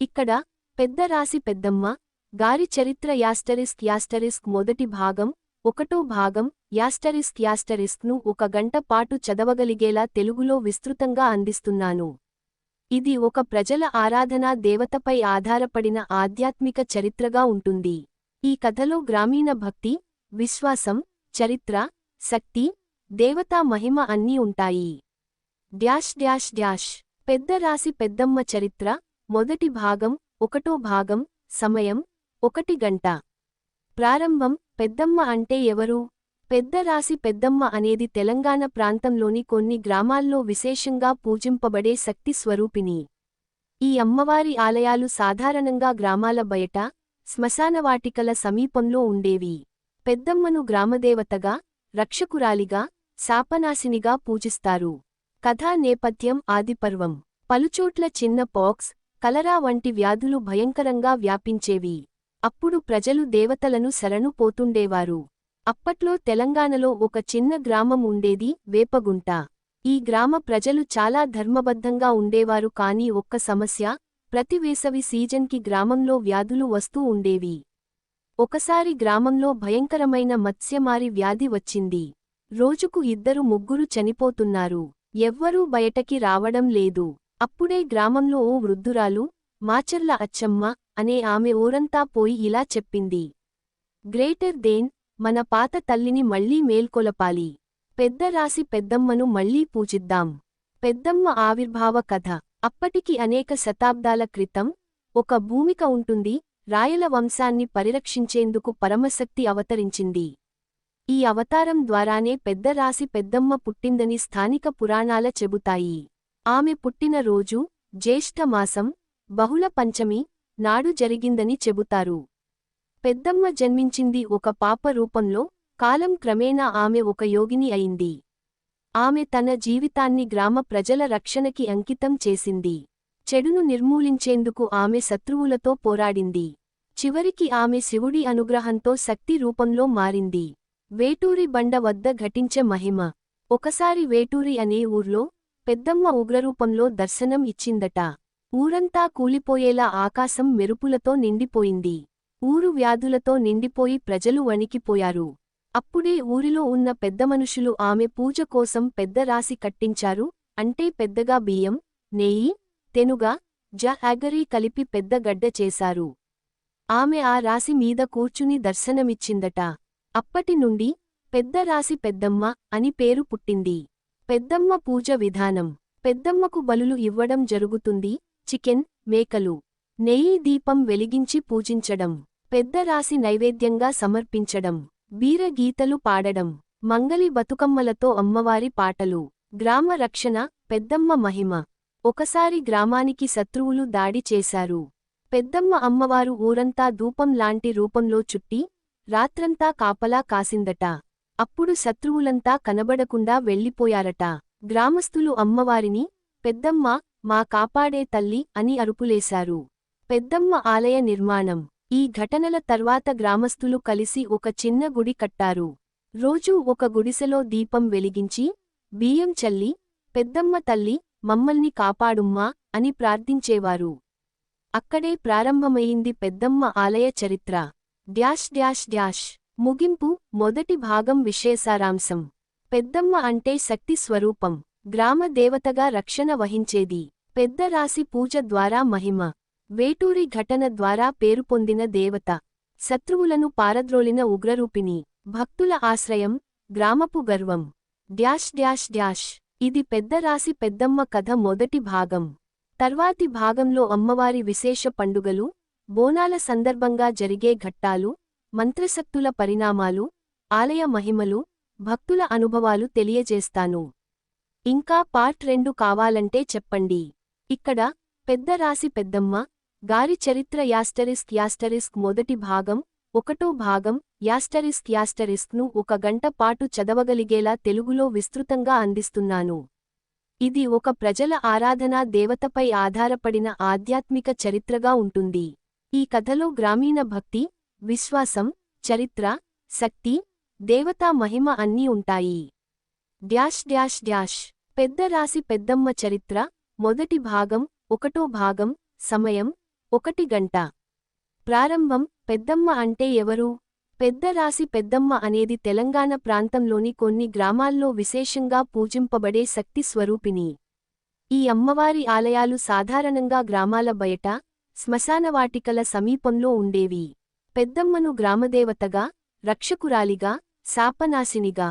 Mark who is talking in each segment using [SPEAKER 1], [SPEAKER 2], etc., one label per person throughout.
[SPEAKER 1] ఇక్కడ పెద్ద రాసి పెద్దమ్మ గారి చరిత్ర యాస్టరిస్క్ యాస్టరిస్క్ మొదటి భాగం ఒకటో భాగం యాస్టరిస్క్ యాస్టరిస్క్ను ఒక గంట పాటు చదవగలిగేలా తెలుగులో విస్తృతంగా అందిస్తున్నాను. ఇది ఒక ప్రజల ఆరాధనా దేవతపై ఆధారపడిన ఆధ్యాత్మిక చరిత్రగా ఉంటుంది. ఈ కథలో గ్రామీణ భక్తి విశ్వాసం చరిత్ర శక్తి దేవతా మహిమ అన్నీ ఉంటాయి. Dash dash dash. పెద్ద రాసి పెద్దమ్మ చరిత్ర మొదటి భాగం ఒకటో భాగం సమయం ఒకటి గంట. ప్రారంభం పెద్దమ్మ అంటే ఎవరు? పెద్దరాసి పెద్దమ్మ అనేది తెలంగాణ ప్రాంతంలోని కొన్ని గ్రామాల్లో విశేషంగా పూజింపబడే శక్తి స్వరూపిణి. ఈ అమ్మవారి ఆలయాలు సాధారణంగా గ్రామాల బయట శ్మశానవాటికల సమీపంలో ఉండేవి. పెద్దమ్మను గ్రామదేవతగా రక్షకురాలిగా శాపనాశినిగా పూజిస్తారు. కథా నేపథ్యం ఆదిపర్వం. పలుచోట్ల చిన్న పాక్స్ కలరా వంటి వ్యాధులు భయంకరంగా వ్యాపించేవి. అప్పుడు ప్రజలు దేవతలను శరణు పోతుండేవారు. అప్పట్లో తెలంగాణలో ఒక చిన్న గ్రామం ఉండేది వేపగుంట. ఈ గ్రామ ప్రజలు చాలా ధర్మబద్ధంగా ఉండేవారు కాని ఒక్క సమస్య ప్రతి వేసవి సీజన్కి గ్రామంలో వ్యాధులు వస్తూ ఉండేవి. ఒకసారి గ్రామంలో భయంకరమైన మత్స్యమారి వ్యాధి వచ్చింది. రోజుకు ఇద్దరు ముగ్గురు చనిపోతున్నారు. ఎవ్వరూ బయటకి రావడం లేదు. అప్పుడే గ్రామంలో ఓ వృద్ధురాలు మాచర్ల అచ్చమ్మ అనే ఆమె ఊరంతా పోయి ఇలా చెప్పింది. గ్రేటర్ దేన్ మన పాత తల్లిని మళ్ళీ మేల్కొలపాలి. పెద్ద రాసి పెద్దమ్మను మళ్ళీ పూజిద్దాం. పెద్దమ్మ ఆవిర్భావ కథ. అప్పటికి అనేక శతాబ్దాల క్రితం ఒక భూమిక ఉంటుంది రాయల వంశాన్ని పరిరక్షించేందుకు పరమశక్తి అవతరించింది. ఈ అవతారం ద్వారానే పెద్ద రాసి పెద్దమ్మ పుట్టిందని స్థానిక పురాణాల చెబుతాయి. ఆమె పుట్టినరోజు జ్యేష్ఠమాసం బహుళ పంచమి నాడు జరిగిందని చెబుతారు. పెద్దమ్మ జన్మించింది ఒక పాప రూపంలో కాలం క్రమేణా ఆమె ఒక యోగిని అయింది. ఆమె తన జీవితాన్ని గ్రామ ప్రజల రక్షణకి అంకితం చేసింది. చెడును నిర్మూలించేందుకు ఆమె శత్రువులతో పోరాడింది. చివరికి ఆమె శివుడి అనుగ్రహంతో శక్తి రూపంలో మారింది. వేటూరి బండ వద్ద ఘటించే మహిమ. ఒకసారి వేటూరి అనే ఊర్లో పెద్దమ్మ ఉగ్రరూపంలో దర్శనం ఇచ్చిందట. ఊరంతా కూలిపోయేలా ఆకాశం మెరుపులతో నిండిపోయింది. ఊరు వ్యాధులతో నిండిపోయి ప్రజలు వణికిపోయారు. అప్పుడే ఊరిలో ఉన్న పెద్దమనుషులు ఆమె పూజ కోసం పెద్ద రాసి కట్టించారు. అంటే పెద్దగా బియ్యం నెయ్యి తెనుగ జహాగరీ కలిపి పెద్ద గడ్డ చేశారు. ఆమె ఆ రాసి మీద కూర్చుని దర్శనమిచ్చిందట. అప్పటి నుండి పెద్ద రాసి పెద్దమ్మ అని పేరు పుట్టింది. పెద్దమ్మ పూజ విధానం. పెద్దమ్మకు బలులు ఇవ్వడం జరుగుతుంది. చికెన్ మేకలు. నెయ్యి దీపం వెలిగించి పూజించడం. పెద్ద రాసి నైవేద్యంగా సమర్పించడం. బీరగీతలు పాడడం. మంగలి బతుకమ్మలతో అమ్మవారి పాటలు. గ్రామ రక్షణ పెద్దమ్మ మహిమ. ఒకసారి గ్రామానికి శత్రువులు దాడి చేశారు. పెద్దమ్మ అమ్మవారు ఊరంతా ధూపం లాంటి రూపంలో చుట్టి రాత్రంతా కాపలా కాసిందట. అప్పుడు శత్రువులంతా కనబడకుండా వెళ్ళిపోయారట. గ్రామస్థులు అమ్మవారిని పెద్దమ్మ మా కాపాడే తల్లి అని అరుపులేశారు. పెద్దమ్మ ఆలయ నిర్మాణం. ఈ ఘటనల తర్వాత గ్రామస్థులు కలిసి ఒక చిన్న గుడి కట్టారు. రోజూ ఒక గుడిసెలో దీపం వెలిగించి బియ్యం చల్లి పెద్దమ్మ తల్లి మమ్మల్ని కాపాడుమ్మా అని ప్రార్థించేవారు. అక్కడే ప్రారంభమయింది పెద్దమ్మ ఆలయ చరిత్ర. Dash dash dash. ముగింపు మొదటి భాగం విశేషారాంశం. పెద్దమ్మ అంటే శక్తి స్వరూపం. గ్రామ దేవతగా రక్షణ వహించేది. పెద్ద రాశి పూజ ద్వారా మహిమ. వేటూరి ఘటన ద్వారా పేరు పొందిన దేవత. శత్రువులను పారద్రోలిన ఉగ్రరూపిణి. భక్తుల ఆశ్రయం గ్రామపు గర్వం. Dash dash dash. ఇది పెద్ద రాశి పెద్దమ్మ కథ మొదటి భాగం. తర్వాతి భాగంలో అమ్మవారి విశేష పండుగలు బోనాల సందర్భంగా జరిగే ఘట్టాలు మంత్రశక్తుల పరిణామాలు ఆలయ మహిమలు భక్తుల అనుభవాలు తెలియజేస్తాను. ఇంకా పార్ట్ రెండు కావాలంటే చెప్పండి. ఇక్కడ పెద్ద రాసి పెద్దమ్మ గారి చరిత్ర యాస్టరిస్క్ యాస్టరిస్క్ మొదటి భాగం ఒకటో భాగం యాస్టరిస్క్ యాస్టరిస్క్ను ఒక గంట పాటు చదవగలిగేలా తెలుగులో విస్తృతంగా అందిస్తున్నాను. ఇది ఒక ప్రజల ఆరాధనా దేవతపై ఆధారపడిన ఆధ్యాత్మిక చరిత్రగా ఉంటుంది. ఈ కథలో గ్రామీణ భక్తి విశ్వాసం చరిత్ర శక్తి దేవతా మహిమ అన్నీ ఉంటాయి. Dash dash dash. పెద్ద రాసి పెద్దమ్మ చరిత్ర మొదటి భాగం ఒకటో భాగం సమయం ఒకటి గంట. ప్రారంభం పెద్దమ్మ అంటే ఎవరు? పెద్ద రాశి పెద్దమ్మ అనేది తెలంగాణ ప్రాంతంలోని కొన్ని గ్రామాల్లో విశేషంగా పూజింపబడే శక్తి స్వరూపిణి. ఈ అమ్మవారి ఆలయాలు సాధారణంగా గ్రామాల బయట శ్మశానవాటికల సమీపంలో ఉండేవి. పెద్దమ్మను గ్రామదేవతగా రక్షకురాలిగా శాపనాశినిగా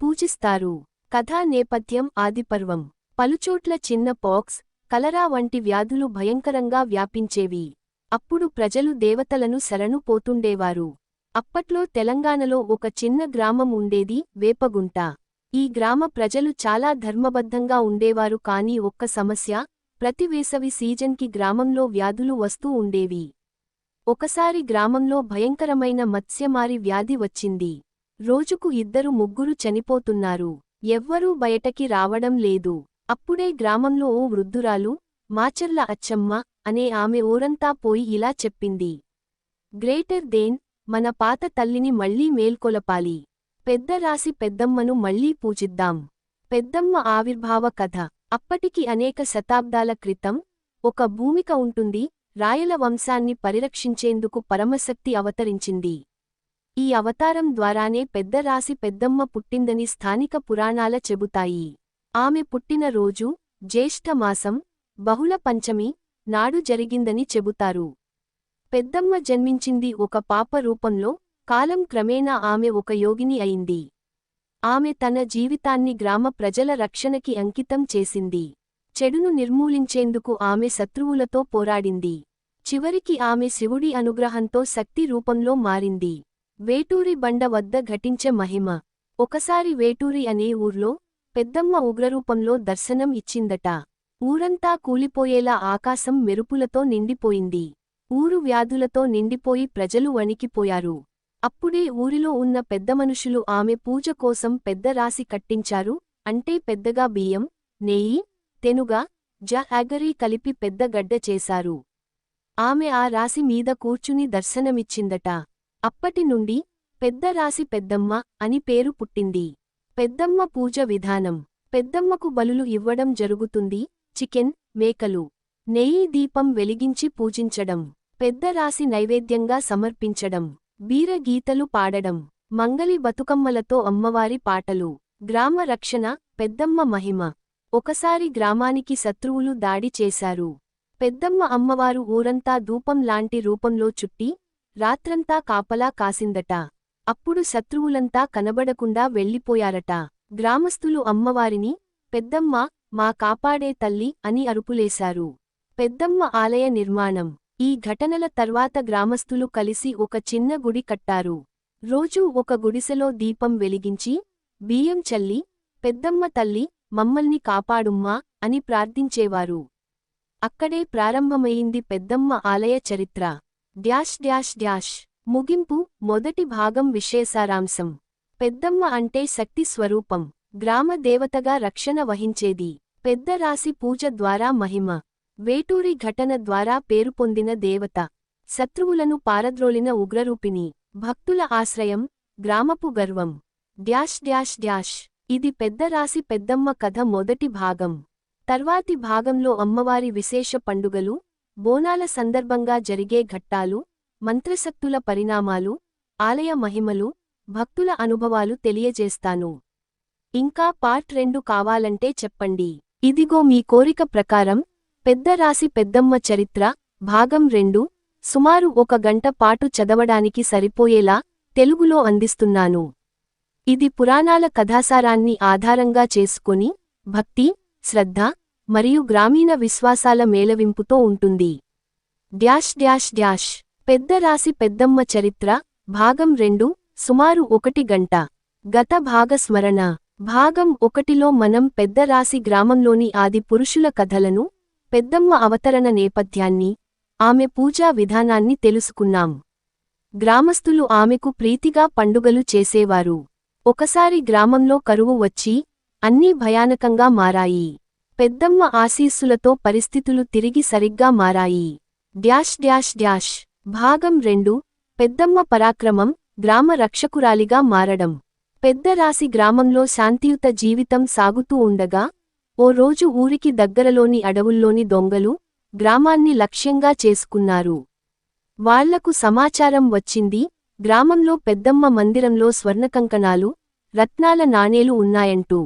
[SPEAKER 1] పూజిస్తారు. కథా నేపథ్యం ఆదిపర్వం. పలుచోట్ల చిన్న పాక్స్ కలరా వంటి వ్యాధులు భయంకరంగా వ్యాపించేవి. అప్పుడు ప్రజలు దేవతలను శరణు పోతుండేవారు. అప్పట్లో తెలంగాణలో ఒక చిన్న గ్రామం ఉండేది వేపగుంట. ఈ గ్రామ ప్రజలు చాలా ధర్మబద్ధంగా ఉండేవారు కాని ఒక్క సమస్య ప్రతి వేసవి సీజన్కి గ్రామంలో వ్యాధులు వస్తూ ఉండేవి. ఒకసారి గ్రామంలో భయంకరమైన మత్స్యమారి వ్యాధి వచ్చింది. రోజుకు ఇద్దరు ముగ్గురు చనిపోతున్నారు. ఎవ్వరూ బయటకి రావడం లేదు. అప్పుడే గ్రామంలో ఓ వృద్ధురాలు మాచర్ల అచ్చమ్మ అనే ఆమె ఊరంతా పోయి ఇలా చెప్పింది. గ్రేటర్ దేన్ మన పాత తల్లిని మళ్ళీ మేల్కొలపాలి. పెద్ద రాసి పెద్దమ్మను మళ్ళీ పూజిద్దాం. పెద్దమ్మ ఆవిర్భావ కథ. అప్పటికి అనేక శతాబ్దాల క్రితం ఒక భూమిక ఉంటుంది. రాయల వంశాన్ని పరిరక్షించేందుకు పరమశక్తి అవతరించింది. ఈ అవతారం ద్వారానే పెద్ద రాసి పెద్దమ్మ పుట్టిందని స్థానిక పురాణాల చెబుతాయి. ఆమె పుట్టిన రోజు జ్యేష్ఠమాసం బహుళ పంచమి నాడు జరిగిందని చెబుతారు. పెద్దమ్మ జన్మించింది ఒక పాప రూపంలో కాలం క్రమేణా ఆమె ఒక యోగిని అయింది. ఆమె తన జీవితాన్ని గ్రామ ప్రజల రక్షణకి అంకితం చేసింది. చెడును నిర్మూలించేందుకు ఆమె శత్రువులతో పోరాడింది. చివరికి ఆమె శివుడి అనుగ్రహంతో శక్తి రూపంలో మారింది. వేటూరి బండ వద్ద ఘటించే మహిమ. ఒకసారి వేటూరి అనే ఊర్లో పెద్దమ్మ ఉగ్రరూపంలో దర్శనం ఇచ్చిందట. ఊరంతా కూలిపోయేలా ఆకాశం మెరుపులతో నిండిపోయింది. ఊరు వ్యాధులతో నిండిపోయి ప్రజలు వణికిపోయారు. అప్పుడే ఊరిలో ఉన్న పెద్ద మనుషులు ఆమె పూజ కోసం పెద్ద రాసి కట్టించారు. అంటే పెద్దగా బియ్యం నెయ్యి తెనుగ జ అగరీ కలిపి పెద్ద గడ్డ చేశారు. ఆమె ఆ రాశి మీద కూర్చుని దర్శనమిచ్చిందట. అప్పటి నుండి పెద్ద రాసి పెద్దమ్మ అని పేరు పుట్టింది. పెద్దమ్మ పూజ విధానం. పెద్దమ్మకు బలులు ఇవ్వడం జరుగుతుంది చికెన్ మేకలు. నెయ్యి దీపం వెలిగించి పూజించడం. పెద్ద రాశి నైవేద్యంగా సమర్పించడం. బీరగీతలు పాడడం. మంగలి బతుకమ్మలతో అమ్మవారి పాటలు. గ్రామ రక్షణ పెద్దమ్మ మహిమ. ఒకసారి గ్రామానికి శత్రువులు దాడి చేశారు. పెద్దమ్మ అమ్మవారు ఊరంతా ధూపం లాంటి రూపంలో చుట్టి రాత్రంతా కాపలా కాసిందట. అప్పుడు శత్రువులంతా కనబడకుండా వెళ్ళిపోయారట. గ్రామస్థులు అమ్మవారిని పెద్దమ్మ మా కాపాడే తల్లి అని అరుపులేశారు. పెద్దమ్మ ఆలయ నిర్మాణం. ఈ ఘటనల తర్వాత గ్రామస్థులు కలిసి ఒక చిన్న గుడి కట్టారు. రోజూ ఒక గుడిసెలో దీపం వెలిగించి బియ్యం చల్లి పెద్దమ్మ తల్లి మమ్మల్ని కాపాడుమ్మా అని ప్రార్థించేవారు. అక్కడే ప్రారంభమయింది పెద్దమ్మ ఆలయ చరిత్ర. Dash dash dash. ముగింపు మొదటి భాగం విశేషారాంశం పెద్దమ్మ అంటే శక్తి స్వరూపం. గ్రామ దేవతగా రక్షణ వహించేది. పెద్ద రాశి పూజ ద్వారా మహిమ. వేటూరి ఘటన ద్వారా పేరు పొందిన దేవత. శత్రువులను పారద్రోలిన ఉగ్రరూపిణి. భక్తుల ఆశ్రయం. గ్రామపు గర్వం. Dash dash dash. ఇది పెద్ద రాశి పెద్దమ్మ కథ మొదటి భాగం. తర్వాతి భాగంలో అమ్మవారి విశేష పండుగలు బోనాల సందర్భంగా జరిగే ఘట్టాలు మంత్రశక్తుల పరిణామాలు ఆలయ మహిమలు భక్తుల అనుభవాలు తెలియజేస్తాను. ఇంకా పార్ట్ రెండు కావాలంటే చెప్పండి. ఇదిగో మీ కోరిక ప్రకారం పెద్ద రాశి పెద్దమ్మ చరిత్ర భాగం రెండు సుమారు ఒక గంట పాటు చదవడానికి సరిపోయేలా తెలుగులో అందిస్తున్నాను. ఇది పురాణాల కథాసారాన్ని ఆధారంగా చేసుకుని భక్తి శ్రద్ధ మరియు గ్రామీణ విశ్వాసాల మేళవింపుతో ఉంటుంది. Dash dash dash. పెద్ద రాశి పెద్దమ్మ చరిత్ర. భాగం రెండు. సుమారు ఒకటి గంట. గత భాగస్మరణ. భాగం ఒకటిలో మనం పెద్ద రాశి గ్రామంలోని ఆది పురుషుల కథలను పెద్దమ్మ అవతరణ నేపథ్యాన్ని ఆమె పూజా విధానాన్ని తెలుసుకున్నాం. గ్రామస్థులు ఆమెకు ప్రీతిగా పండుగలు చేసేవారు. ఒకసారి గ్రామంలో కరువు వచ్చి అన్నీ భయానకంగా మారాయి. పెద్దమ్మ ఆశీస్సులతో పరిస్థితులు తిరిగి సరిగ్గా మారాయి. Dash dash dash. భాగం రెండు పెద్దమ్మ పరాక్రమం గ్రామ రక్షకురాలిగా మారడం. పెద్ద రాశి గ్రామంలో శాంతియుత జీవితం సాగుతూ ఉండగా ఓ రోజు ఊరికి దగ్గరలోని అడవుల్లోని దొంగలు గ్రామాన్ని లక్ష్యంగా చేసుకున్నారు. వాళ్ళకు సమాచారం వచ్చింది గ్రామంలో పెద్దమ్మ మందిరంలో స్వర్ణకంకణాలు రత్నాల నాణేలు ఉన్నాయంటూ.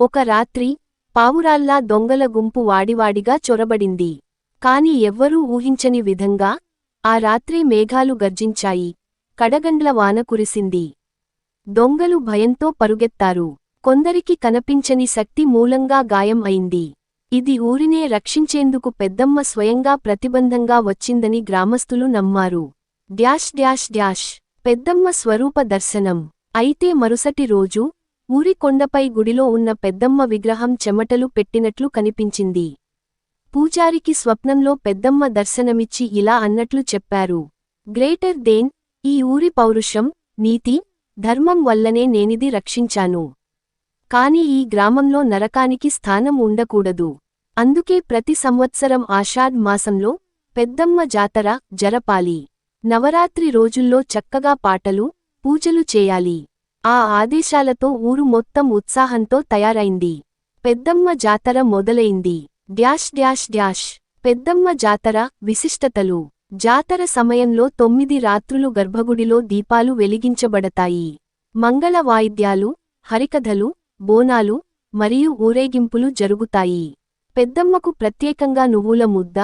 [SPEAKER 1] ఒక రాత్రి పావురాల్లా దొంగల గుంపు వాడివాడిగా చొరబడింది. కాని ఎవ్వరూ ఊహించని విధంగా ఆ రాత్రి మేఘాలు గర్జించాయి. కడగండ్ల వాన కురిసింది. దొంగలు భయంతో పరుగెత్తారు. కొందరికి కనపించని శక్తి మూలంగా గాయం అయింది. ఇది ఊరినే రక్షించేందుకు పెద్దమ్మ స్వయంగా ప్రతిబంధంగా వచ్చిందని గ్రామస్తులు నమ్మారు. Dash dash dash. పెద్దమ్మ స్వరూప దర్శనం. అయితే మరుసటి రోజు ఊరి కొండపై గుడిలో ఉన్న పెద్దమ్మ విగ్రహం చెమటలు పెట్టినట్లు కనిపించింది. పూజారికి స్వప్నంలో పెద్దమ్మ దర్శనమిచ్చి ఇలా అన్నట్లు చెప్పారు. గ్రేటర్ దేన్ ఈ ఊరి పౌరుషం నీతి ధర్మం వల్లనే నేనిది రక్షించాను. కాని ఈ గ్రామంలో నరకానికి స్థానం ఉండకూడదు. అందుకే ప్రతి సంవత్సరం ఆషాఢ్ మాసంలో పెద్దమ్మ జాతర జరపాలి. నవరాత్రి రోజుల్లో చక్కగా పాటలు పూజలు చేయాలి. ఆ ఆదేశాలతో ఊరు మొత్తం ఉత్సాహంతో తయారైంది. పెద్దమ్మ జాతర మొదలైంది. Dash dash dash. పెద్దమ్మ జాతర విశిష్టతలు. జాతర సమయంలో తొమ్మిది రాత్రులు గర్భగుడిలో దీపాలు వెలిగించబడతాయి. మంగళ వాయిద్యాలు హరికథలు బోనాలు మరియు ఊరేగింపులు జరుగుతాయి. పెద్దమ్మకు ప్రత్యేకంగా నువ్వుల ముద్ద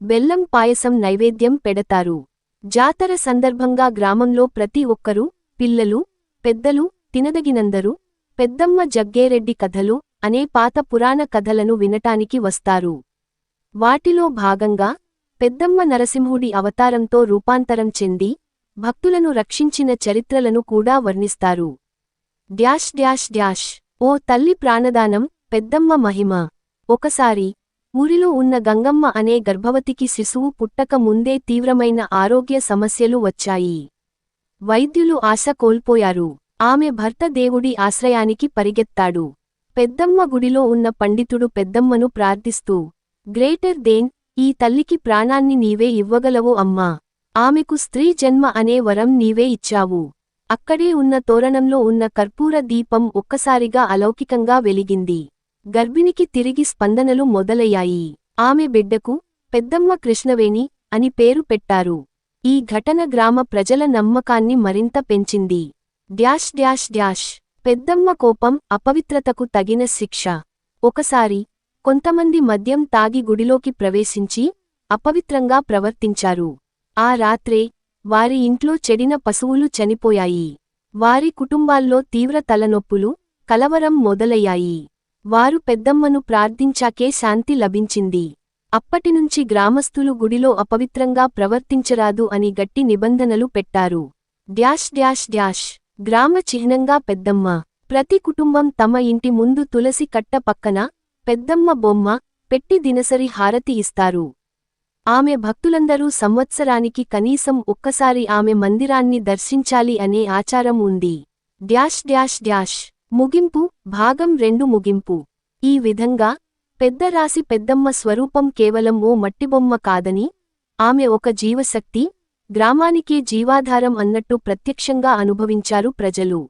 [SPEAKER 1] బెల్లం పాయసం నైవేద్యం పెడతారు. జాతర సందర్భంగా గ్రామంలో ప్రతి ఒక్కరూ పిల్లలు పెద్దలు తినదగినందరూ పెద్దమ్మ జగ్గేరెడ్డి కథలు అనే పాత పురాణ కథలను వినటానికి వస్తారు. వాటిలో భాగంగా పెద్దమ్మ నరసింహుడి అవతారంతో రూపాంతరం చెంది భక్తులను రక్షించిన చరిత్రలను కూడా వర్ణిస్తారు. డ్యాష్ డ్యాష్ డ్యాష్ ఓ తల్లి ప్రాణదానం పెద్దమ్మ మహిమ. ఒకసారి ఊరిలో ఉన్న గంగమ్మ అనే గర్భవతికి శిశువు పుట్టక ముందే తీవ్రమైన ఆరోగ్య సమస్యలు వచ్చాయి. వైద్యులు ఆశ కోల్పోయారు. ఆమె భర్త దేవుడి ఆశ్రయానికి పరిగెత్తాడు. పెద్దమ్మ గుడిలో ఉన్న పండితుడు పెద్దమ్మను ప్రార్థిస్తూ గ్రేటర్ దేన్ ఈ తల్లికి ప్రాణాన్ని నీవే ఇవ్వగలవు అమ్మా. ఆమెకు స్త్రీ జన్మ అనే వరం నీవే ఇచ్చావు. అక్కడే ఉన్న తోరణంలో ఉన్న కర్పూర దీపం ఒక్కసారిగా అలౌకికంగా వెలిగింది. గర్భిణికి తిరిగి స్పందనలు మొదలయ్యాయి. ఆమె బిడ్డకు పెద్దమ్మ కృష్ణవేణి అని పేరు పెట్టారు. ఈ ఘటన గ్రామ ప్రజల నమ్మకాన్ని మరింత పెంచింది. Dash dash dash. పెద్దమ్మ కోపం అపవిత్రతకు తగిన శిక్ష. ఒకసారి కొంతమంది మద్యం తాగి గుడిలోకి ప్రవేశించి అపవిత్రంగా ప్రవర్తించారు. ఆ రాత్రే వారి ఇంట్లో చెడిన పశువులు చనిపోయాయి. వారి కుటుంబాల్లో తీవ్ర తలనొప్పులు కలవరం మొదలయ్యాయి. వారు పెద్దమ్మను ప్రార్థించాకే శాంతి లభించింది. అప్పటినుంచి గ్రామస్థులు గుడిలో అపవిత్రంగా ప్రవర్తించరాదు అని గట్టి నిబంధనలు పెట్టారు. Dash dash dash. గ్రామ చిహ్నంగా పెద్దమ్మ. ప్రతి కుటుంబం తమ ఇంటి ముందు తులసి కట్ట పక్కన పెద్దమ్మ బొమ్మ పెట్టి దినసరి హారతి ఇస్తారు. ఆమె భక్తులందరూ సంవత్సరానికి కనీసం ఒక్కసారి ఆమె మందిరాన్ని దర్శించాలి అనే ఆచారం ఉంది. Dash dash dash. ముగింపు భాగం రెండు ముగింపు. ఈ విధంగా పెద్ద రాశి పెద్దమ్మ స్వరూపం కేవలం ఓ మట్టిబొమ్మ కాదని ఆమె ఒక జీవశక్తి గ్రామానికే జీవాధారం అన్నట్టు ప్రత్యక్షంగా అనుభవించారు ప్రజలు.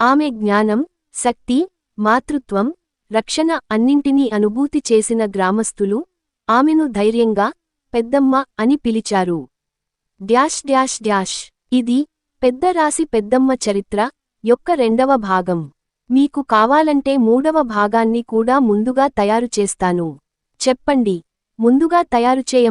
[SPEAKER 1] ఆమె జ్ఞానం శక్తి మాతృత్వం రక్షణ అన్నింటినీ అనుభూతి చేసిన గ్రామస్థులు ఆమెను ధైర్యంగా పెద్దమ్మ అని పిలిచారు. Dash dash dash. ఇది పెద్ద రాశి పెద్దమ్మ చరిత్ర యొక్క రెండవ భాగం. మీకు కావాలంటే మూడవ భాగాన్ని కూడా ముందుగా తయారు చేస్తాను. చెప్పండి. ముందుగా తయారు చేయ